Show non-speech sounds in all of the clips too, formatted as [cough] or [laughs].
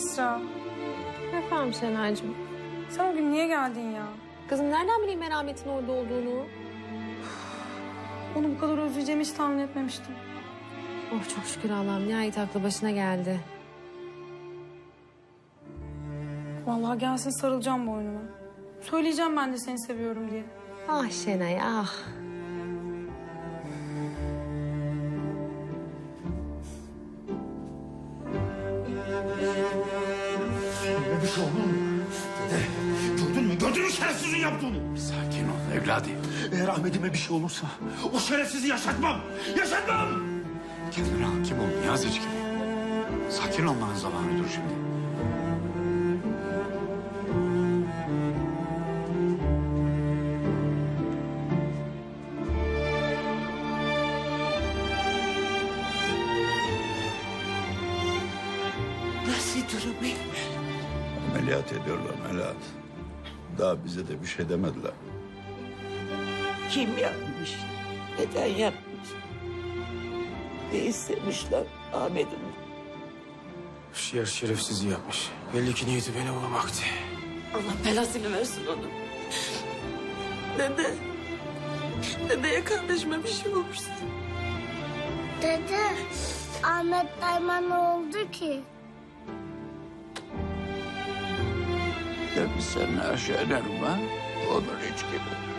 Esra, Efendim Şenaycığım. sen o gün niye geldin ya? Kızım nereden bileyim merhametin orada olduğunu? Onu bu kadar özleyeceğimi hiç tahmin etmemiştim. Oh çok şükür Allah'ım nihayet aklı başına geldi. Vallahi gelsin sarılacağım boynuna. Söyleyeceğim ben de seni seviyorum diye. Ah Şenay ah. Böyle bir şey olur mu? Dede, gördün mü? Gördün mü şerefsizin yaptığını? Sakin ol evladım. Eğer Ahmet'ime bir şey olursa o şerefsizi yaşatmam. Yaşatmam! Kendine hakim ol Niyazi'cim. Sakin olmanın zamanıdır şimdi. Daha bize de bir şey demediler. Kim yapmış? Neden yapmış? Ne istemişler Ahmet'im? Şiyer şerefsizi yapmış. Belli ki niyeti beni vurmaktı. Allah belasını versin onu. Dede. Dedeye kardeşime bir şey olursa. Dede, Ahmet Dayman ne oldu ki? Sen aşağı inerim ha. Olur hiç gibi.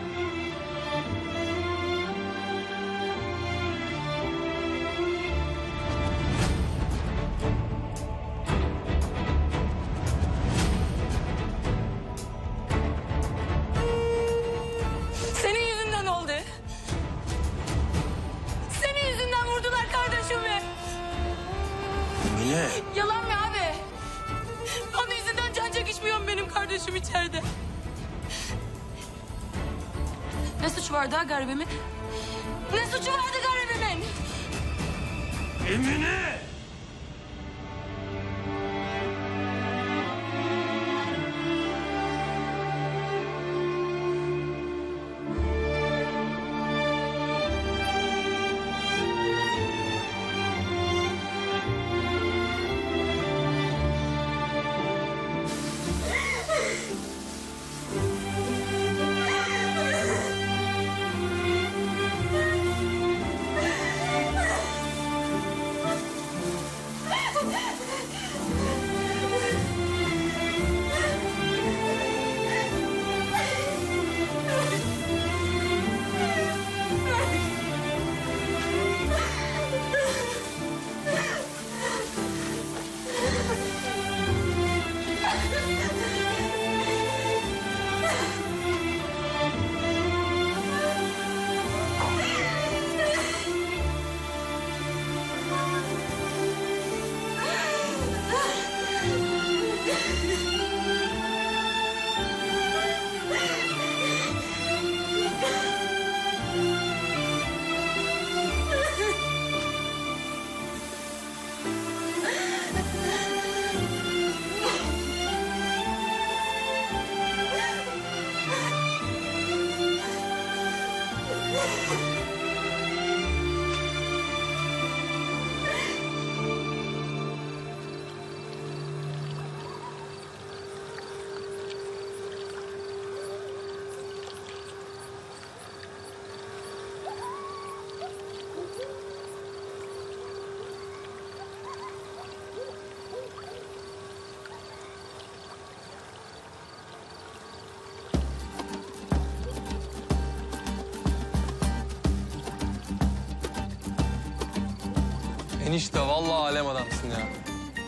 Enişte vallahi alem adamsın ya.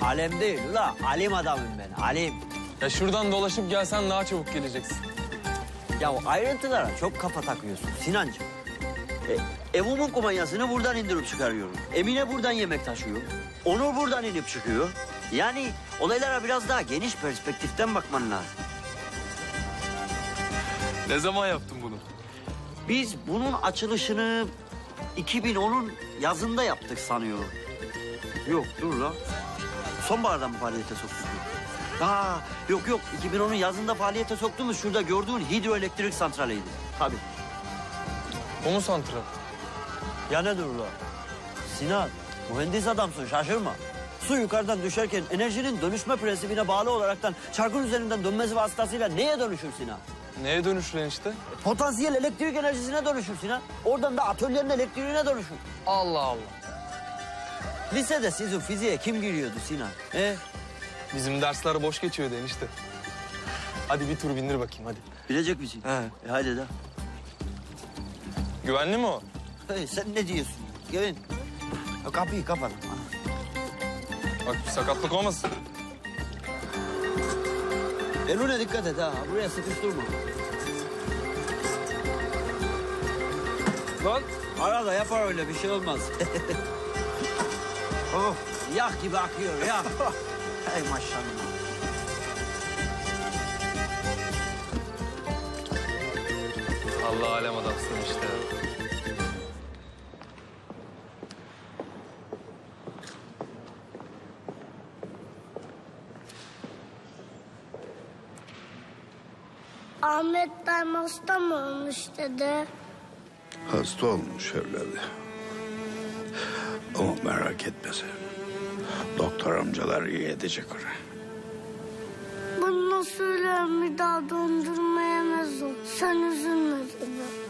Alem değil la, alim adamım ben, alim. Ya şuradan dolaşıp gelsen daha çabuk geleceksin. Ya o ayrıntılara çok kafa takıyorsun Sinancığım. E, evimin kumanyasını buradan indirip çıkarıyorum. Emine buradan yemek taşıyor. Onur buradan inip çıkıyor. Yani olaylara biraz daha geniş perspektiften bakman lazım. Ne zaman yaptın bunu? Biz bunun açılışını 2010'un yazında yaptık sanıyorum. Yok dur lan. Sonbaharda mı faaliyete soktuk? Aa, yok yok 2010'un yazında faaliyete soktuğumuz şurada gördüğün hidroelektrik santraliydi. Tabii. O mu santral? Ya ne dur lan? Sinan, mühendis adamsın şaşırma. Su yukarıdan düşerken enerjinin dönüşme prensibine bağlı olaraktan çarkın üzerinden dönmesi vasıtasıyla neye dönüşür Sinan? Neye dönüşür enişte? Potansiyel elektrik enerjisine dönüşür Sinan. Oradan da atölyenin elektriğine dönüşür. Allah Allah. Lisede sizin fiziğe kim giriyordu Sinan? He? Bizim dersler boş geçiyordu enişte. Hadi bir tur bindir bakayım hadi. Bilecek misin? He. E hadi de. Güvenli mi o? Hey, sen ne diyorsun? Gelin. Kapıyı kapat. Bak sakatlık olmasın. Elune dikkat et ha. Buraya sıkıştırma. Lan Arada yapar öyle bir şey olmaz. [laughs] oh, yak gibi akıyor yak. Hey [laughs] maşallah. Allah alem adamsın işte. Ahmet dayım hasta mı olmuş dede? Hasta olmuş evladı. Ama merak etme sen. Doktor amcalar iyi edecek onu. Bunu söylerim bir daha dondurma yemez o. Sen üzülme dede.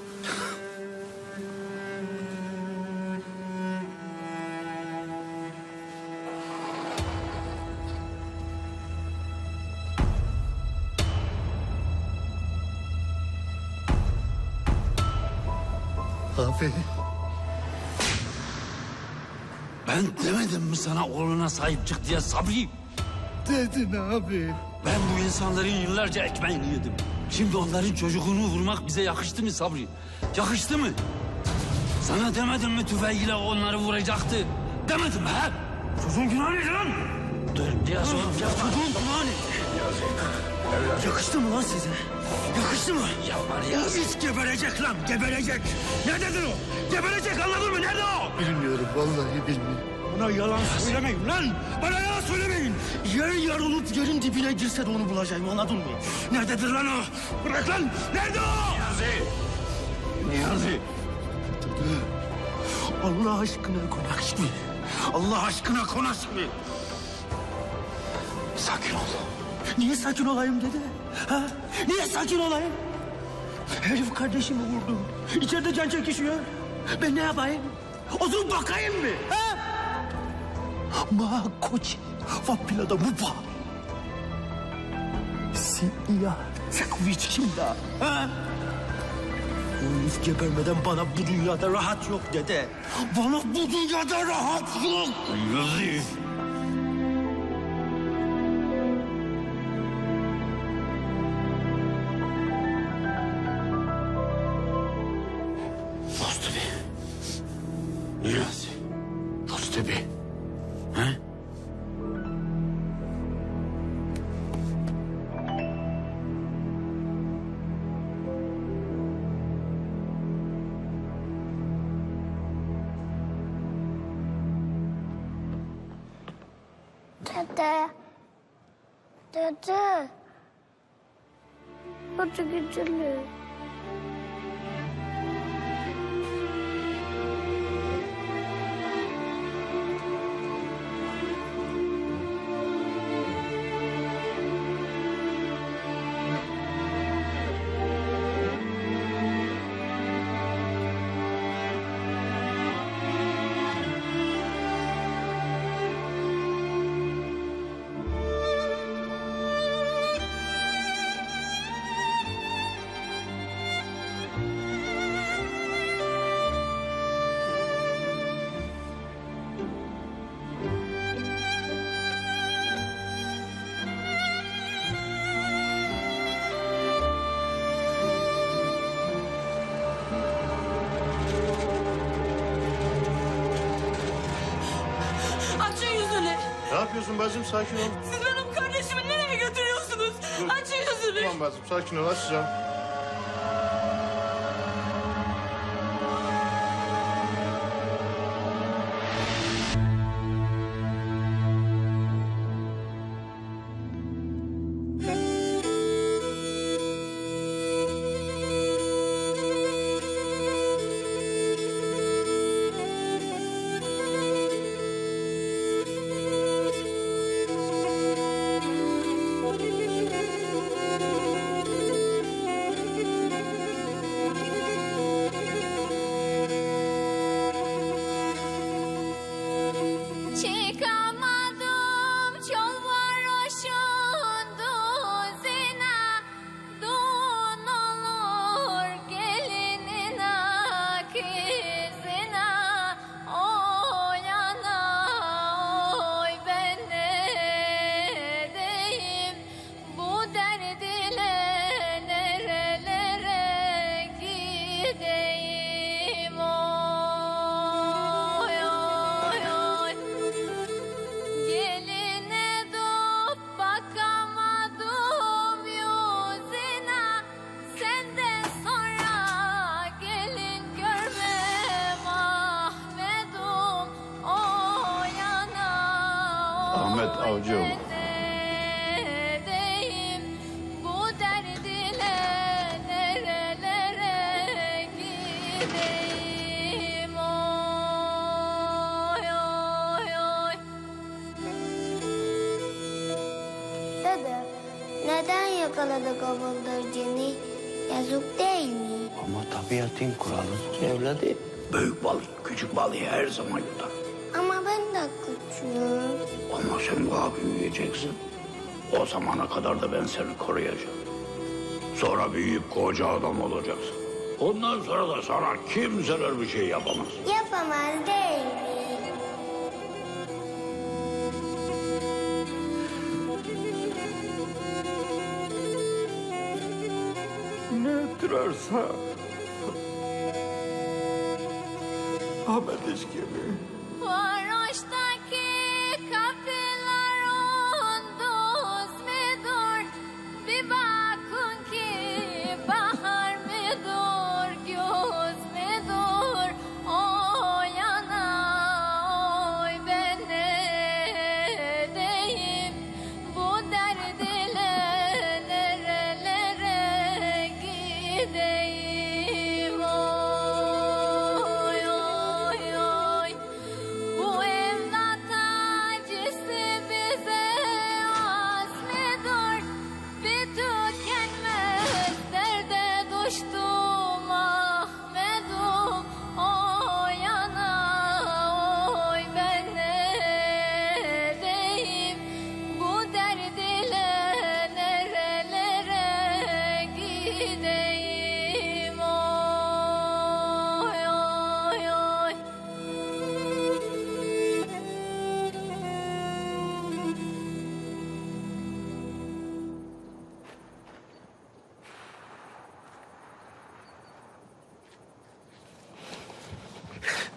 Sana oğluna sahip çık diye Sabri? Dedin abi. Ben bu insanların yıllarca ekmeğini yedim. Şimdi onların çocuğunu vurmak bize yakıştı mı Sabri? Yakıştı mı? Sana demedim mi tüfeğiyle onları vuracaktı? Demedim mi ha? Çocuğun günahı ne lan? Dur biraz oğlum ya. Çocuğun günahı ne? Yakıştı mı lan size? Yakıştı mı? Yapma O Riyaz. it geberecek lan, geberecek. Nerededir o? Geberecek anladın mı? Nerede o? Bilmiyorum, vallahi bilmiyorum. Bana yalan söylemeyin lan! Bana yalan söylemeyin! Yer yarılıp yerin dibine girse de onu bulacağım, anladın mı? Nerededir lan o? Bırak lan! Nerede o? Niyazi. Niyazi. Allah aşkına konaş mı? Allah aşkına konaş mı? Sakin ol. Niye sakin olayım dede? Ha? Niye sakin olayım? Herif kardeşimi vurdu. İçeride can çekişiyor. Ben ne yapayım? Oturup bakayım mı? Ha? Ma koç. Vappilada bu va. Siya. Sekoviç kim da? Ha? Herif gebermeden bana bu dünyada rahat yok dede. Bana bu dünyada rahat yok. Niyazi. Dede. Hadi gidelim. Açın yapıyorsun bacım? Sakin ol. Siz benim kardeşimi nereye götürüyorsunuz? Açın yüzünü. Tamam bacım sakin ol açacağım. Dede, neden yakaladık o bıldırcını? Yazık değil mi? Ama tabiatın kuralıdır evladı. Büyük balık küçük balığı her zaman yutar. Ama ben de küçüğüm. Ama sen daha büyüyeceksin. O zamana kadar da ben seni koruyacağım. Sonra büyüyüp koca adam olacaksın. Ondan sonra da sana kimseler bir şey yapamaz. Yapamaz değil mi? Ne ettirerse. Ahmet İskemi. Varoştaki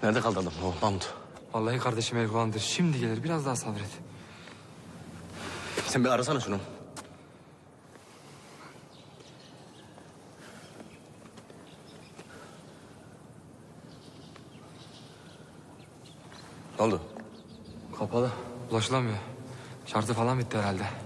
Nerede kaldı adam o Mahmut? Vallahi kardeşim el. Şimdi gelir. Biraz daha sabret. Sen bir arasana şunu. Ne oldu? Kapalı. Ulaşılamıyor. Şarjı falan bitti herhalde.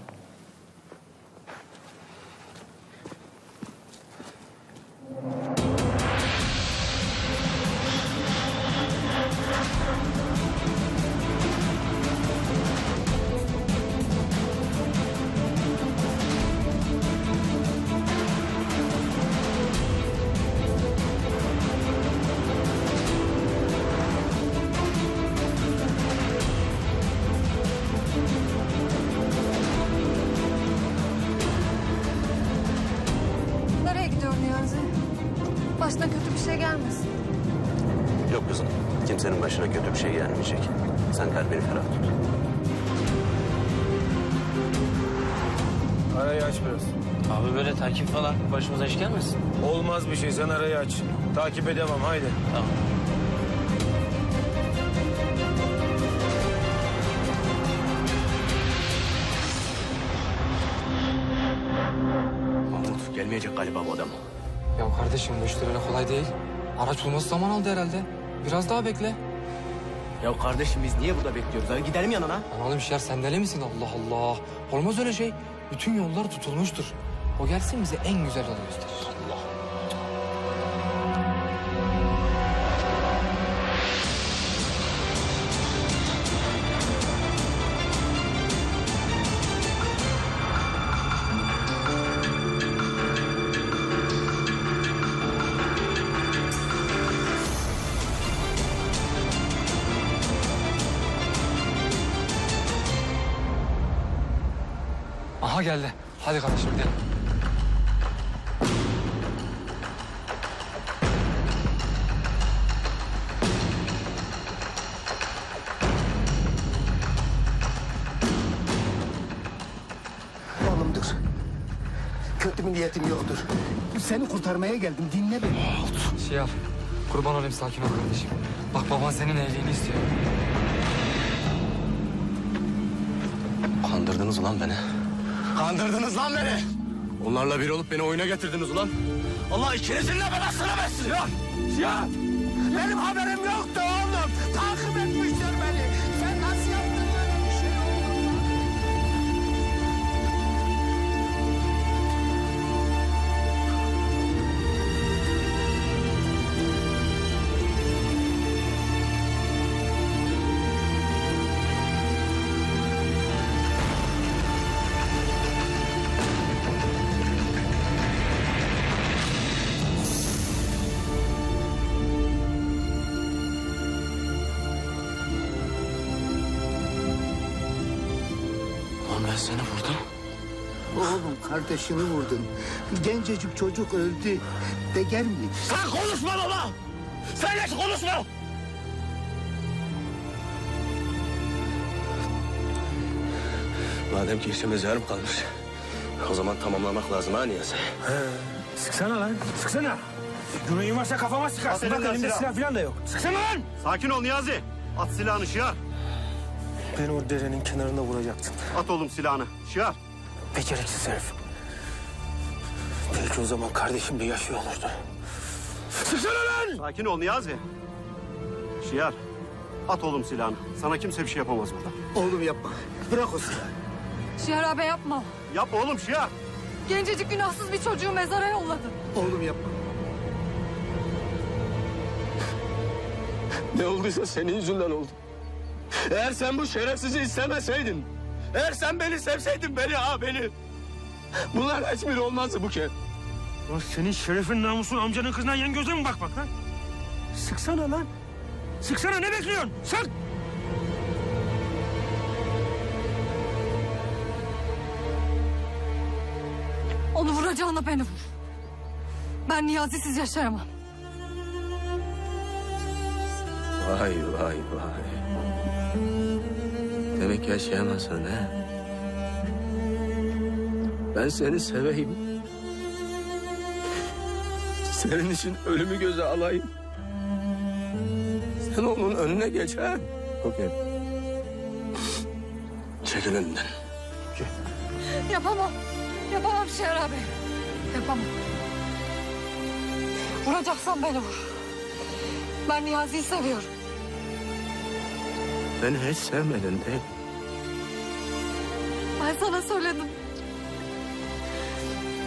Başımıza iş gelmesin. Olmaz bir şey sen arayı aç. Takip edemem haydi. Tamam. Mahmut gelmeyecek galiba bu adam. Ya kardeşim bu işler öyle kolay değil. Araç bulması zaman aldı herhalde. Biraz daha bekle. Ya kardeşim biz niye burada bekliyoruz? Hadi gidelim yanına. Lan oğlum şer sen deli misin? Allah Allah. Olmaz öyle şey. Bütün yollar tutulmuştur. O gelsin bize en güzel yolu gösterir. Allah. Aha geldi. Hadi kardeşim gidelim. Kötü bir niyetim yoktur. Seni kurtarmaya geldim. Dinle beni. Şey yap. Kurban olayım sakin ol kardeşim. Bak baban senin iyiliğini istiyor. Kandırdınız ulan beni. Kandırdınız lan beni. Onlarla bir olup beni oyuna getirdiniz ulan. Allah ikinizin de belasını versin ya. Ya. Benim haberim yoktu seni vurdum. Oğlum kardeşini vurdun. Gencecik çocuk öldü. Değer mi? Sen konuşma baba! Sen hiç konuşma! Madem ki işimiz yarım kalmış. O zaman tamamlamak lazım ha Niyazi. Sıksana lan. Sıksana. Yüreğin varsa kafama sıkarsın. Bak elimde silah falan da yok. Sıksana lan. Sakin ol Niyazi. At silahını Şiar. Beni o derenin kenarında vuracaktın. At oğlum silahını. Şiar. Beceriksiz herif. Belki o zaman kardeşim de yaşıyor olurdu. Sıksana lan. Sakin ol Niyazi. Şiar. At oğlum silahını. Sana kimse bir şey yapamaz burada. Oğlum yapma. Bırak o silahı. Şihar abi yapma. Yapma oğlum Şiar. Gencecik günahsız bir çocuğu mezara yolladın. Oğlum yapma. Ne olduysa senin yüzünden oldu. Eğer sen bu şerefsizi istemeseydin, eğer sen beni sevseydin beni ha beni. Bunlar hiçbiri olmazdı bu kez. Lan senin şerefin namusun amcanın kızına yan gözle mi bakmak lan? Sıksana lan. Sıksana ne bekliyorsun? Sık. Onu vuracağına beni vur. Ben Niyazi'siz yaşayamam. Vay vay vay. Demek yaşayamazsın ha? Ben seni seveyim. Senin için ölümü göze alayım. Sen onun önüne geç ha? Okey. Çekil önünden. Yapamam. Yapamam Şihar abi. Yapamam. Vuracaksan beni vur. Ben Niyazi'yi seviyorum. Beni hiç sevmedin değil mi? Ben sana söyledim.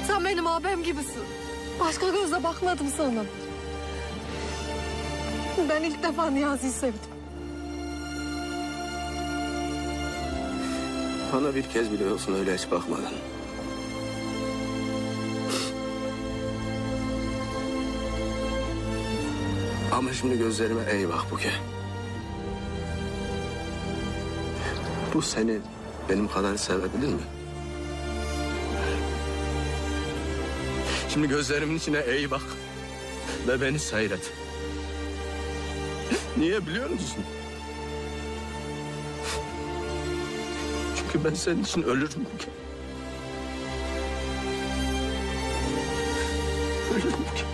Sen benim abim gibisin. Başka gözle bakmadım sana. Ben ilk defa Niyazi'yi sevdim. Bana bir kez bile olsun öyle hiç bakmadın. Ama şimdi gözlerime iyi bak Buke. Bu seni benim kadar sevebilir mi? Şimdi gözlerimin içine iyi bak. Ve beni seyret. Niye biliyor musun? Çünkü ben senin için ölürüm. Ölürüm Buke.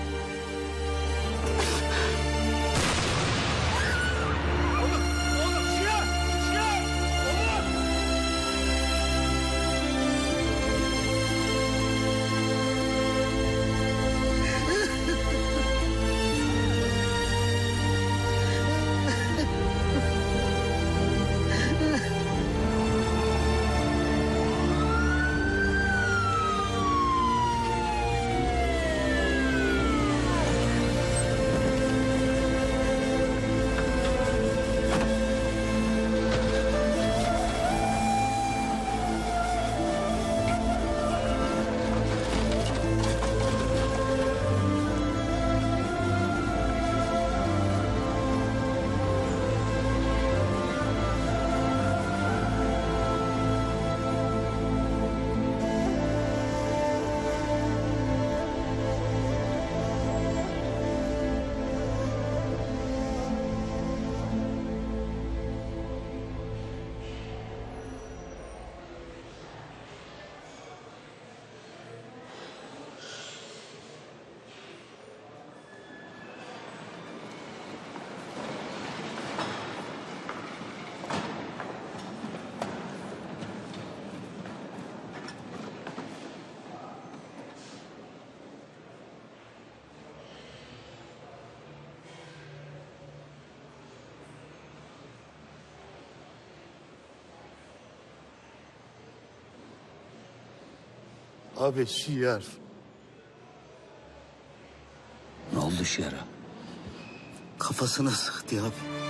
Abi şiar. Ne oldu Şiar'a? Kafasına sıktı abi.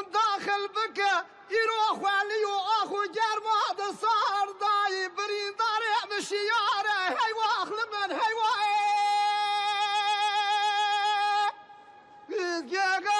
داخل بكى يروح علي وأخو جار ما هذا صار ضايب. بري ضارع هاي واخ لمن هاي يا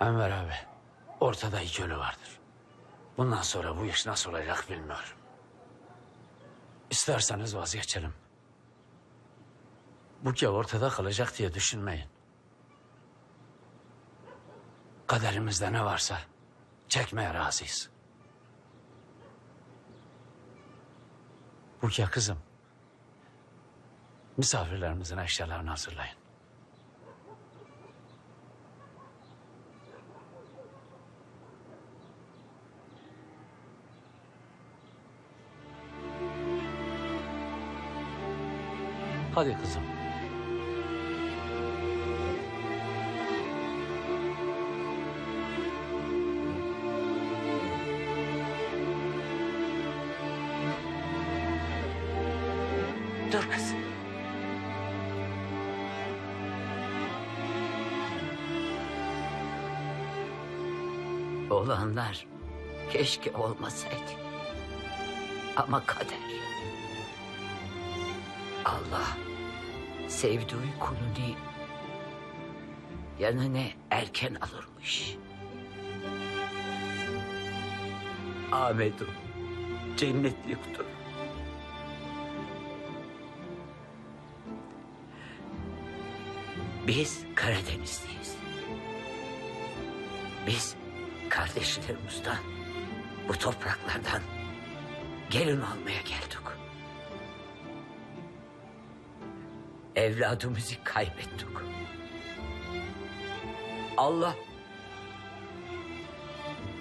Enver abi, ortada iki ölü vardır. Bundan sonra bu iş nasıl olacak bilmiyorum. İsterseniz vazgeçelim. Bu ki ortada kalacak diye düşünmeyin. Kaderimizde ne varsa çekmeye razıyız. Bu ki kızım, misafirlerimizin eşyalarını hazırlayın. Hadi kızım. Dur kızım. Olanlar keşke olmasaydı. Ama kader. Allah sevdiği kulunu yanına erken alırmış. Ahmet'im cennetliktir. Biz Karadenizliyiz. Biz kardeşlerimizden bu topraklardan gelin almaya geldik. Evladımızı kaybettik. Allah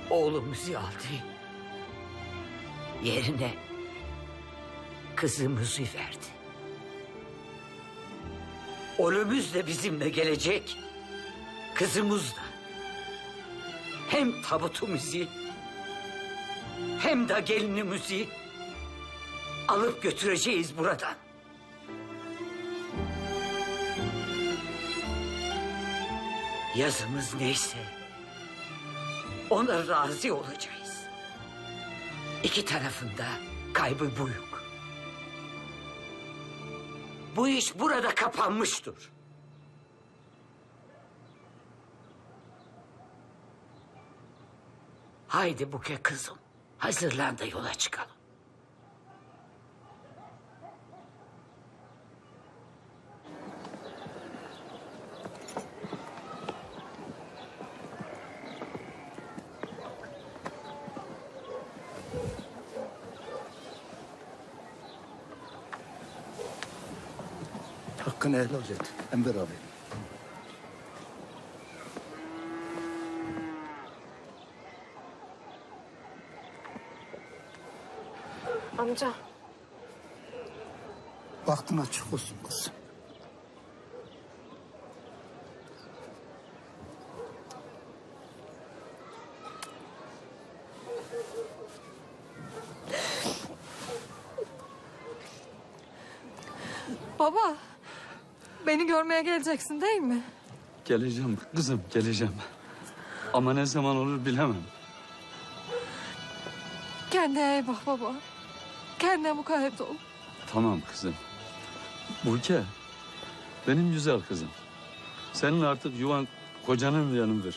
oğlumuzu aldı. Yerine kızımızı verdi. Oğlumuz da bizimle gelecek. Kızımız da. Hem tabutumuzu hem de gelinimizi alıp götüreceğiz buradan. Yazımız neyse ona razı olacağız. İki tarafında kaybı büyük. Bu iş burada kapanmıştır. Haydi Buke kızım. Hazırlan da yola çıkalım. Hakkını helal et Enver abi. Amca. Baktın açık olsun kızım. Beni görmeye geleceksin değil mi? Geleceğim kızım geleceğim. Ama ne zaman olur bilemem. Kendine iyi bak baba. Kendine mukayyet ol. Tamam kızım. Burke, benim güzel kızım. Senin artık yuvan kocanın yanıdır.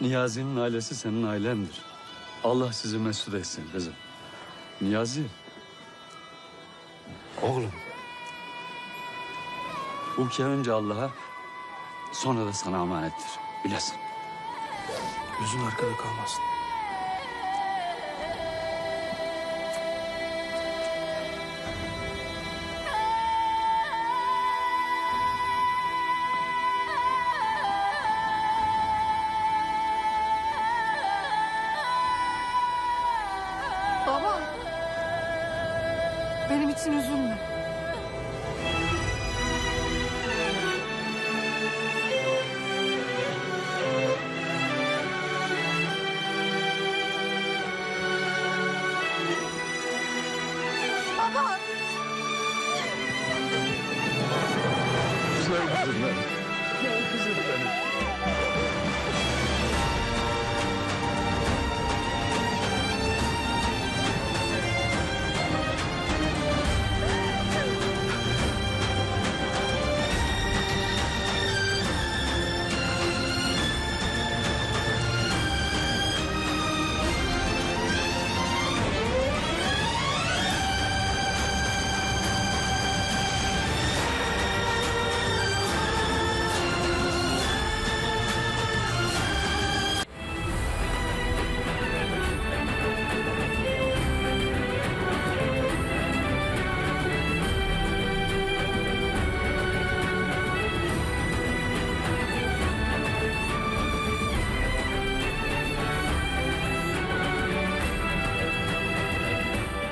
Niyazi'nin ailesi senin ailendir. Allah sizi mesut etsin kızım. Niyazi. Oğlum. Burke önce Allah'a sonra da sana emanettir. Bilesin. Gözün arkada kalmasın.